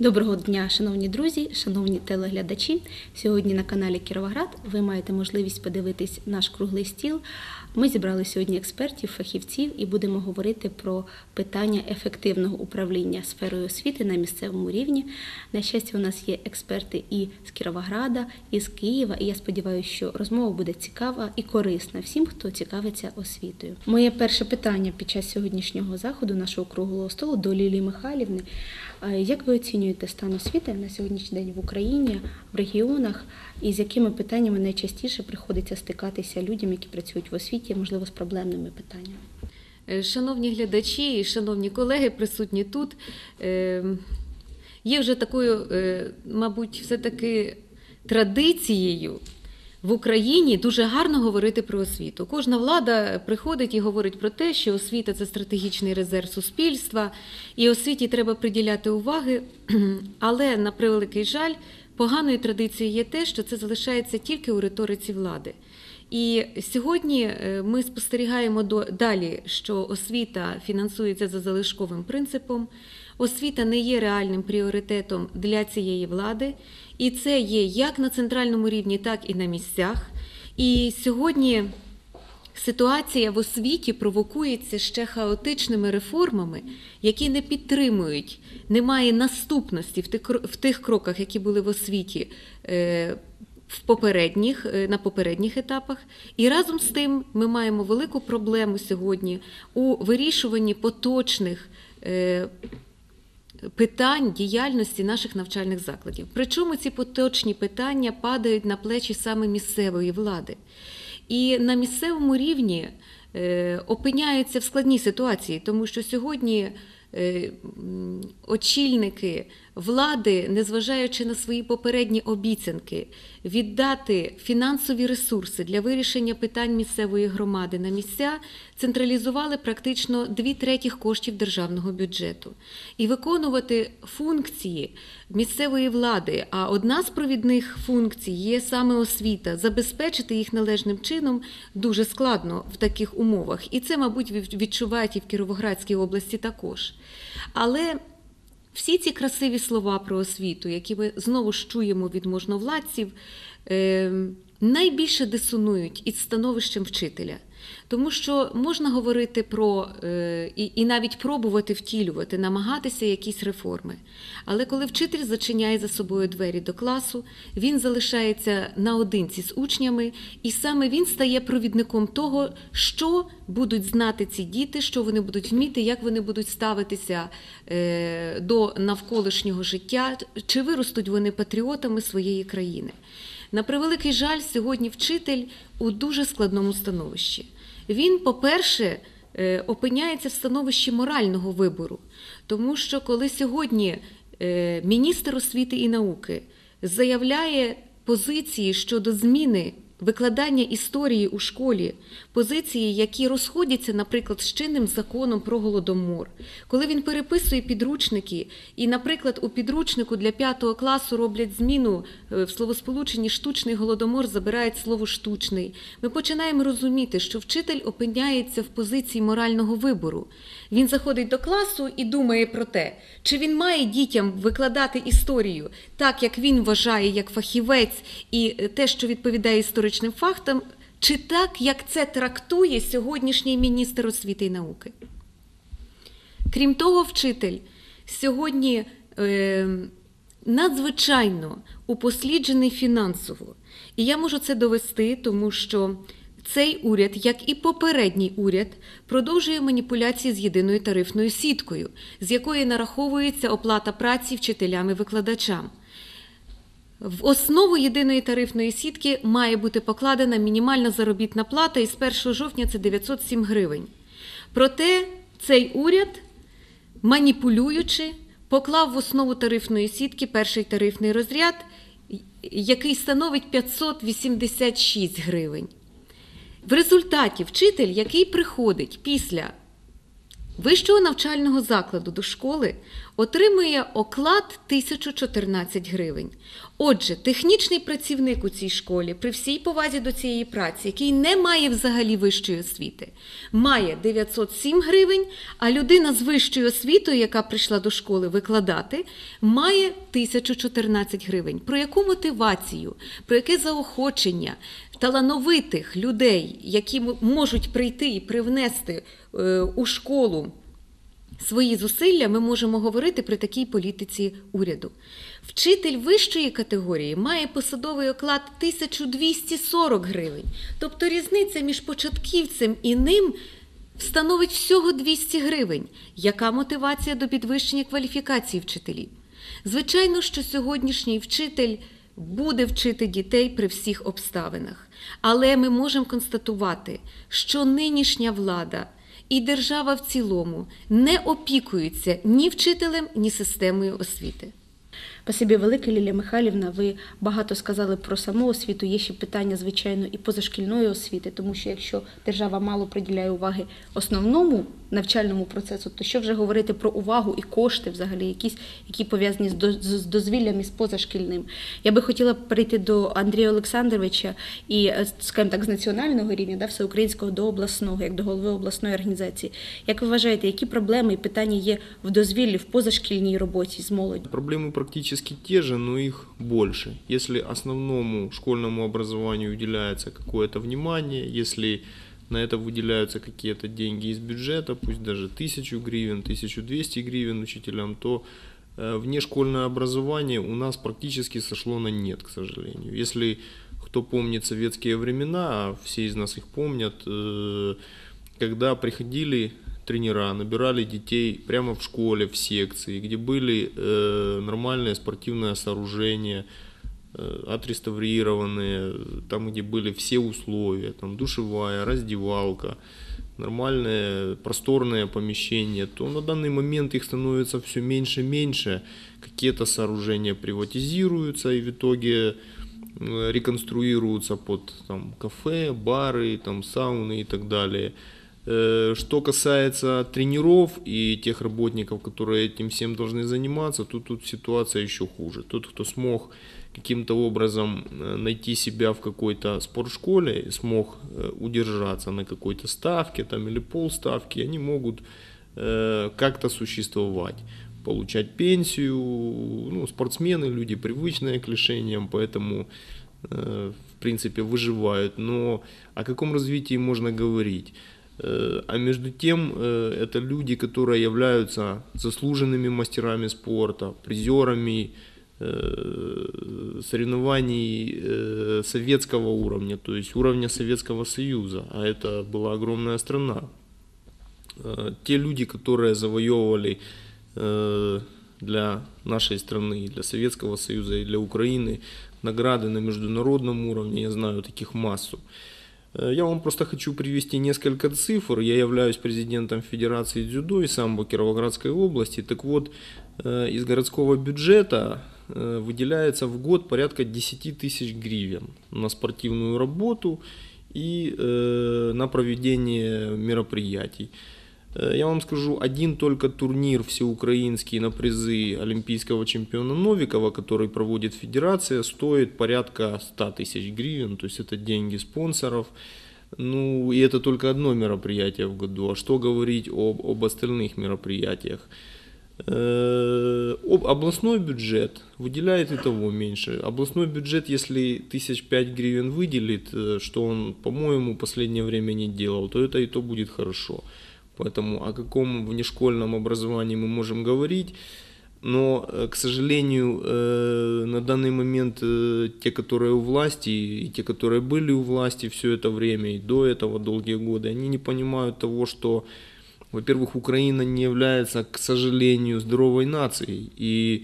Доброго дня, шановні друзі, шановні телеглядачі. Сьогодні на каналі Кіровоград ви маєте можливість подивитись наш круглий стіл. Ми зібрали сьогодні експертів, фахівців і будемо говорити про питання ефективного управління сферою освіти на місцевому рівні. На щастя, у нас є експерти і з Кіровограда, і з Києва. І я сподіваюся, що розмова буде цікава і корисна всім, хто цікавиться освітою. Моє перше питання під час сьогоднішнього заходу нашого круглого столу до Лілії Михайлівни. Е, Як ви оцінюєте стан освіти на сьогоднішній день в Україні, в регіонах, і з якими питаннями найчастіше приходиться стикатися людям, які працюють в освіті, можливо, з проблемними питаннями? Е, Шановні глядачі і шановні колеги, присутні тут, е, є вже такою, е, мабуть, все-таки традицією в Україні дуже гарно говорити про освіту. Кожна влада приходить і говорить про те, що освіта це стратегічний резерв суспільства, і освіті треба приділяти уваги. Але на превеликий жаль, поганою традицією є те, що це залишається тільки у риториці влади. І сьогодні е, ми спостерігаємо далі, що освіта фінансується за залишковим принципом. Освіта не є реальним пріоритетом для цієї влади, і це є як на центральному рівні, так і на місцях. І сьогодні ситуація в освіті провокується ще хаотичними реформами, які не підтримують, немає наступності в тих, кроках, які були в освіті. е, в попередніх, е, на попередніх етапах. І разом з тим ми маємо велику проблему сьогодні у вирішуванні поточних е, питань діяльності наших навчальних закладів. Причому ці поточні питання падають на плечі саме місцевої влади. І на місцевому рівні е, опиняються в складній ситуації, тому що сьогодні очільники влади, незважаючи на свої попередні обіцянки, віддати фінансові ресурси для вирішення питань місцевої громади на місця, централізували практично дві третіх коштів державного бюджету. І виконувати функції місцевої влади, а одна з провідних функцій є саме освіта, забезпечити їх належним чином дуже складно в таких умовах. І це, мабуть, відчувають і в Кіровоградській області також. Але всі ці красиві слова про освіту, які ми знову ж чуємо від можновладців, е, найбільше дисонують із становищем вчителя. Тому що можна говорити про е, і, і навіть пробувати втілювати, намагатися якісь реформи. Але коли вчитель зачиняє за собою двері до класу, він залишається наодинці з учнями, і саме він стає провідником того, що будуть знати ці діти, що вони будуть вміти, як вони будуть ставитися е, до навколишнього життя, чи виростуть вони патріотами своєї країни. На превеликий жаль, сьогодні вчитель у дуже складному становищі. Він, по-перше, е, опиняється в становищі морального вибору, тому що коли сьогодні е, міністр освіти і науки заявляє позиції щодо зміни викладання історії у школі, позиції, які розходяться, наприклад, з чинним законом про голодомор, коли він переписує підручники, і, наприклад, у підручнику для п'ятого класу роблять зміну в словосполученні штучний голодомор, забирають слово штучний. Ми починаємо розуміти, що вчитель опиняється в позиції морального вибору. Він заходить до класу і думає про те, чи він має дітям викладати історію так, як він вважає, як фахівець, і е, те, що відповідає історичним фактам, чи так, як це трактує сьогоднішній міністр освіти і науки. Крім того, вчитель сьогодні е, надзвичайно упосліджений фінансово. І я можу це довести, тому що цей уряд, як і попередній уряд, продовжує маніпуляції з єдиною тарифною сіткою, з якої нараховується оплата праці вчителям і викладачам. В основу єдиної тарифної сітки має бути покладена мінімальна заробітна плата, і з 1 жовтня це 907 гривень. Проте цей уряд, маніпулюючи, поклав в основу тарифної сітки перший тарифний розряд, який становить 586 гривень. В результаті вчитель, який приходить після вищого навчального закладу до школи, отримує оклад 1014 гривень. Отже, технічний працівник у цій школі, при всій повазі до цієї праці, який не має взагалі вищої освіти, має 907 гривень, а людина з вищою освітою, яка прийшла до школи викладати, має 1014 гривень. Про яку мотивацію, про яке заохочення талановитих людей, які можуть прийти і привнести е, у школу свої зусилля ми можемо говорити при такій політиці уряду. Вчитель вищої категорії має посадовий оклад 1240 гривень. Тобто різниця між початківцем і ним становить всього 200 гривень. Яка мотивація до підвищення кваліфікації вчителів? Звичайно, що сьогоднішній вчитель буде вчити дітей при всіх обставинах. Але ми можемо констатувати, що нинішня влада і держава в цілому не опікуються ні вчителем, ні системою освіти. Спасибі велике, Лілія Михайлівна. Ви багато сказали про саму освіту. Є ще питання, звичайно, і позашкільної освіти, тому що якщо держава мало приділяє уваги основному навчальному процесу, то що вже говорити про увагу і кошти, взагалі, якісь, які пов'язані з, до- з з дозвіллям і з позашкільним. Я би хотіла перейти до Андрія Олександровича і, е, скажімо так, з національного рівня, да, всеукраїнського до обласного, як до голови обласної організації. Як ви вважаєте, які проблеми і питання є в дозвіллі, в позашкільній роботі з молоддю? Проблемы практически те же, но их больше. Если основному школьному образованию уделяется какое-то внимание, если на это выделяются какие-то деньги из бюджета, пусть даже 1000 гривен, 1200 гривен учителям, то э, внешкольное образование у нас практически сошло на нет, к сожалению. Если кто помнит советские времена, а все из нас их помнят, э, когда приходили тренера, набирали детей прямо в школе, в секции, где были э, нормальные спортивные сооружения, э, отреставрированные, там, где были все условия, там душевая, раздевалка, нормальные просторные помещения, то на данный момент их становится все меньше и меньше. Какие-то сооружения приватизируются и в итоге э, реконструируются под там, кафе, бары, там, сауны и так далее. Э, Что касается тренеров и тех работников, которые этим всем должны заниматься, то тут ситуация еще хуже. Тот, кто смог каким-то образом э, найти себя в какой-то спортшколе, смог э, удержаться на какой-то ставке там, или полставки, они могут как-то существовать получать пенсию, ну, спортсмены, люди привычные к лишениям, поэтому в принципе выживают. Но о каком развитии можно говорить? А между тем, э, это люди, которые являются заслуженными мастерами спорта, призерами э, соревнований э, советского уровня, то есть уровня Советского Союза, а это была огромная страна. Те люди, которые завоевывали для нашей страны, для Советского Союза и для Украины награды на международном уровне, я знаю таких массу. Э, Я вам просто хочу привести несколько цифр. Я являюсь президентом Федерации дзюдо и самбо Кировоградской области. Так вот, э, из городского бюджета э, выделяется в год порядка 10 тысяч гривен на спортивную работу и на проведение мероприятий. Э, Я вам скажу, один только турнир всеукраинский на призы олимпийского чемпиона Новикова, который проводит федерация, стоит порядка 100 тысяч гривен, то есть это деньги спонсоров. Ну, и это только одно мероприятие в году. А что говорить об, об остальных мероприятиях? Э, об- Областной бюджет выделяет и того меньше. Областной бюджет, если тысяч пять гривен выделит, э, что он, по-моему, последнее время не делал, то это и то будет хорошо. Поэтому о каком внешкольном образовании мы можем говорить. Но, э, к сожалению, э, на данный момент э, те, которые у власти, и те, которые были у власти все это время, и до этого долгие годы, они не понимают того, что, во-первых, Украина не является, к сожалению, здоровой нацией. И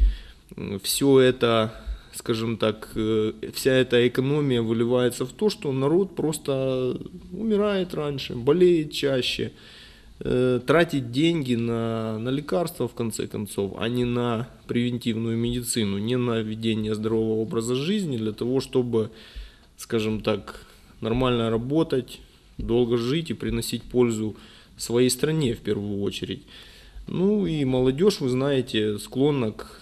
все это, скажем так, э, вся эта экономия выливается в то, что народ просто умирает раньше, болеет чаще, э, тратить деньги на, на лекарства, в конце концов, а не на превентивную медицину, не на ведение здорового образа жизни для того, чтобы, скажем так, нормально работать, долго жить и приносить пользу своей стране в первую очередь. Ну и молодежь, вы знаете, склонна к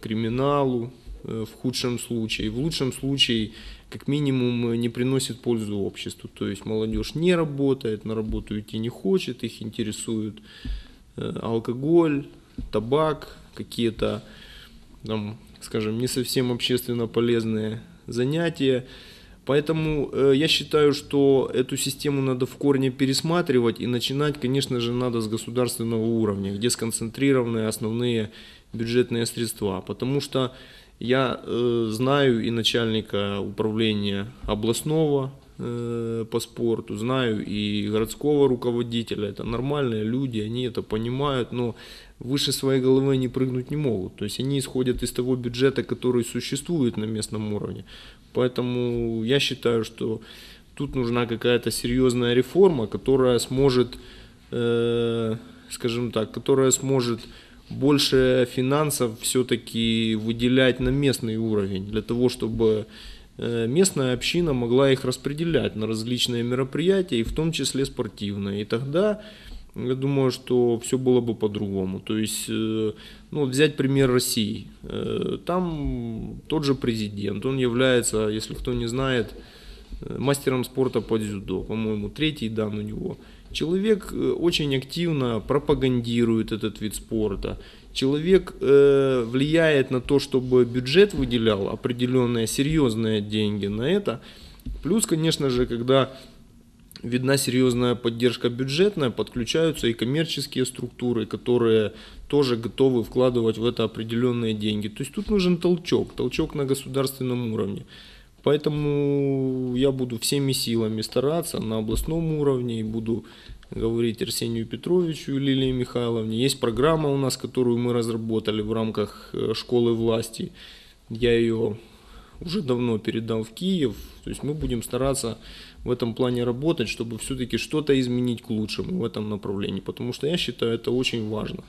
криминалу э, в худшем случае. В лучшем случае, как минимум, э, не приносит пользу обществу. То есть молодежь не работает, на работу идти не хочет, их интересует э, алкоголь, табак, какие-то там, скажем, не совсем общественно полезные занятия. Поэтому э, я считаю, что эту систему надо в корне пересматривать и начинать, конечно же, надо с государственного уровня, где сконцентрированы основные бюджетные средства. Потому что я э, знаю и начальника управления областного э, по спорту, знаю и городского руководителя. Это нормальные люди, они это понимают, но выше своей головы они прыгнуть не могут. То есть они исходят из того бюджета, который существует на местном уровне. Поэтому я считаю, что тут нужна какая-то серьезная реформа, которая сможет, э, скажем так, которая сможет больше финансов все-таки выделять на местный уровень, для того, чтобы э, местная община могла их распределять на различные мероприятия, и в том числе спортивные. И тогда я думаю, что все было бы по-другому. То есть, э, ну, взять пример России. Э, Там тот же президент, он является, если кто не знает, мастером спорта по дзюдо, по-моему, третий дан у него. Человек э, очень активно пропагандирует этот вид спорта. Человек э, влияет на то, чтобы бюджет выделял определенные серьезные деньги на это. Плюс, конечно же, когда видна серьезная поддержка бюджетная, подключаются и коммерческие структуры, которые тоже готовы вкладывать в это определенные деньги. То есть тут нужен толчок, толчок на государственном уровне. Поэтому я буду всеми силами стараться на областном уровне и буду говорить Арсению Петровичу и Лилии Михайловне. Есть программа у нас, которую мы разработали в рамках э, школы власти. Я ее уже давно передал в Киев. То есть мы будем стараться в этом плане работать, чтобы все-таки что-то изменить к лучшему в этом направлении. Потому что я считаю это очень важно.